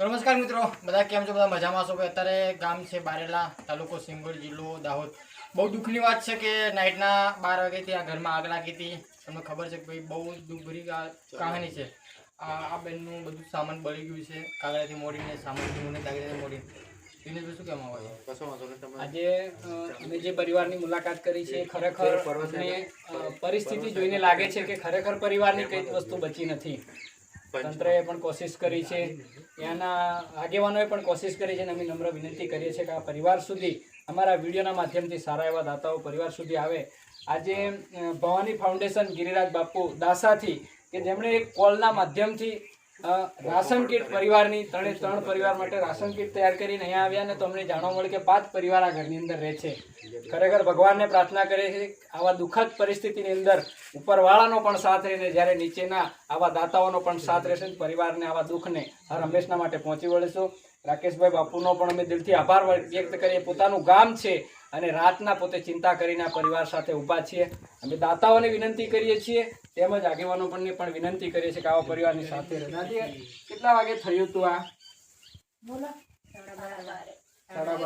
નમસ્કાર મિત્રો બધા કેમ છો? બધા મજામાં છો? ભાઈ અત્યારે ગામ છે બારેલા તાલુકો સિંગોર જિલ્લો દાહોદ. બહુ દુઃખની વાત છે કે નાઇટના બાર વાગ્યાથી આ ઘરમાં આગ લાગી હતી. તમને ખબર છે કે ભાઈ બહુ દુઃખભરી કહાની છે. આ આ બેનનું બધું સામાન બળી ગયું છે. કાગળાથી મોડીને સામાન મને કાગળાથી મોડી શું કહેવામાં આજે અમે જે પરિવારની મુલાકાત કરી છે ખરેખર પરિસ્થિતિ જોઈને લાગે છે કે ખરેખર પરિવારની કઈ વસ્તુ બચી નથી. તંત્રએ પણ કોશિશ કરી છે. ત્યાંના આગેવાનોએ પણ કોશિશ કરી છે અને અમે નમ્ર વિનંતી કરીએ છીએ કે આ પરિવાર સુધી અમારા વિડીયોના માધ્યમથી સારા એવા દાતાઓ પરિવાર સુધી આવે. આજે ભવાની ફાઉન્ડેશન ગિરિરાજ બાપુ દાસાથી, કે જેમણે એક કોલના માધ્યમથી રાશન કીટ પરિવારની ત્રણે ત્રણ પરિવાર માટે રાશન કીટ તૈયાર કરીને અહીંયા આવ્યા ને તો અમને જાણવા મળ્યું કે પાંચ પરિવાર આ ઘરની અંદર રહે છે. ખરેખર ભગવાનને પ્રાર્થના કરે છે આવા દુઃખદ પરિસ્થિતિની અંદર ઉપરવાળાનો પણ સાથ રહીને જ્યારે નીચેના આવા દાતાઓનો પણ સાથ રહેશે પરિવારને આવા દુઃખને હર હંમેશના માટે પહોંચી વળીશું. રાકેશભાઈ બાપુનો પણ અમે દિલથી આભાર વ્યક્ત કરીએ. પોતાનું ગામ છે અને રાતના પોતે ચિંતા કરીને આ પરિવાર સાથે ઊભા છીએ. અમે દાતાઓને વિનંતી કરીએ છીએ તેમજ આગેવાનો પણને પણ વિનંતી કરીએ છીએ કે આવા પરિવારની સાથે રહે દાદી, કેટલા વાગે થયું હતું આ? સાડા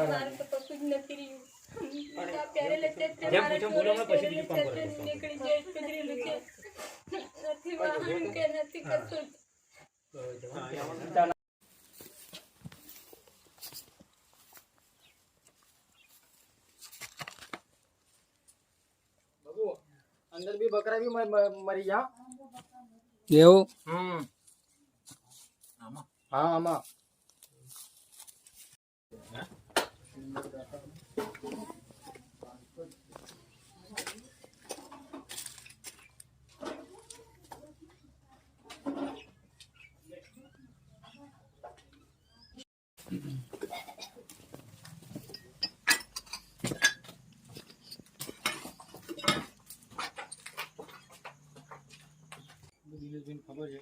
બાર અંદર બી બકરા બી મરી ગયા એવું? હમ. હા આમાં. દિનેશભાઈને ખબર છે.